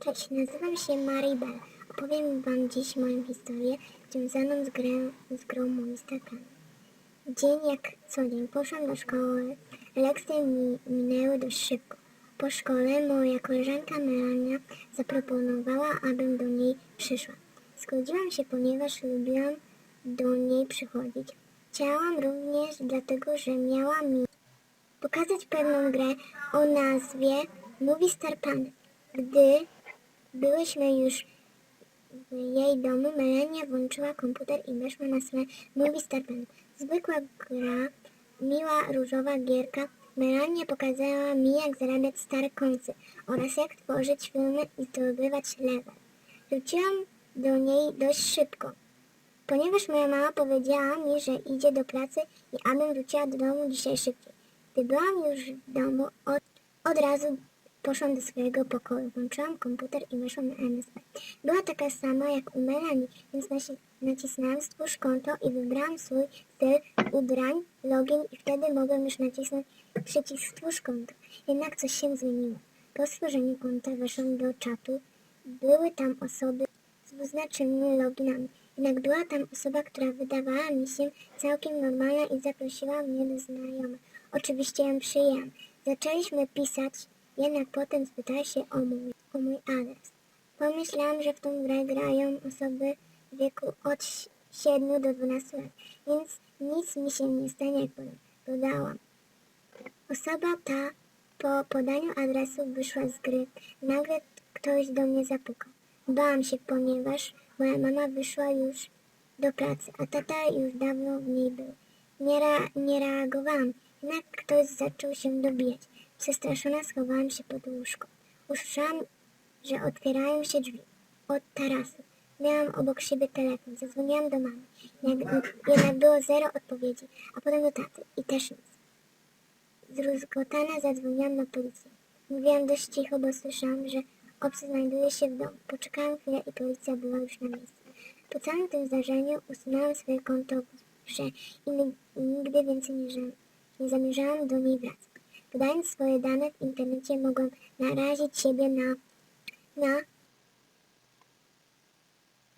Cześć, nazywam się Maribel. Opowiem Wam dziś moją historię związaną z, grę, z grą Monster Plan. Dzień jak co dzień poszłam do szkoły. Lekcje mi minęły dość szybko. Po szkole moja koleżanka Melania zaproponowała, abym do niej przyszła. Zgodziłam się, ponieważ lubiłam do niej przychodzić. Chciałam również dlatego, że miała mi pokazać pewną grę o nazwie Movie Star Pan. Gdy byłyśmy już w jej domu, Melania włączyła komputer i weszła na stronę Movie Star Pan. Zwykła gra, miła różowa gierka. Melania pokazała mi, jak zarabiać stare końce oraz jak tworzyć filmy i zdobywać level. Wróciłam do niej dość szybko, ponieważ moja mama powiedziała mi, że idzie do pracy i abym wróciła do domu dzisiaj szybciej. Gdy byłam już w domu, od, od razu poszłam do swojego pokoju. Włączyłam komputer i weszłam na MSP. Była taka sama jak u Melanie, więc nacisnęłam stwórz konto i wybrałam swój styl ubrań, login i wtedy mogłam już nacisnąć przycisk stwórz konto. Jednak coś się zmieniło. Po stworzeniu konta weszłam do czatu. Były tam osoby z dwuznacznymi loginami. Jednak była tam osoba, która wydawała mi się całkiem normalna i zaprosiła mnie do znajomych. Oczywiście ją przyjęłam. Zaczęliśmy pisać, jednak potem spytała się o mój, o mój adres. Pomyślałam, że w tą grę grają osoby w wieku od 7 do 12 lat, więc nic mi się nie stanie, jak. Dodałam. Osoba ta po podaniu adresu wyszła z gry. Nagle ktoś do mnie zapukał. Bałam się, ponieważ moja mama wyszła już do pracy, a tata już dawno w niej był. Nie, ra, nie reagowałam, jednak ktoś zaczął się dobijać. Przestraszona schowałam się pod łóżko. Usłyszałam, że otwierają się drzwi od tarasu. Miałam obok siebie telefon, zadzwoniłam do mamy. Jednak, było zero odpowiedzi, a potem do taty i też nic. Zrozgotana zadzwoniłam na policję. Mówiłam dość cicho, bo słyszałam, że obcy znajduje się w domu. Poczekałam chwilę i policja była już na miejscu. Po całym tym zdarzeniu usunęłam swoje konto w grze i nig- i nigdy więcej nie, nie zamierzałam do niej wracać. Podając swoje dane w internecie mogłam narazić siebie na, na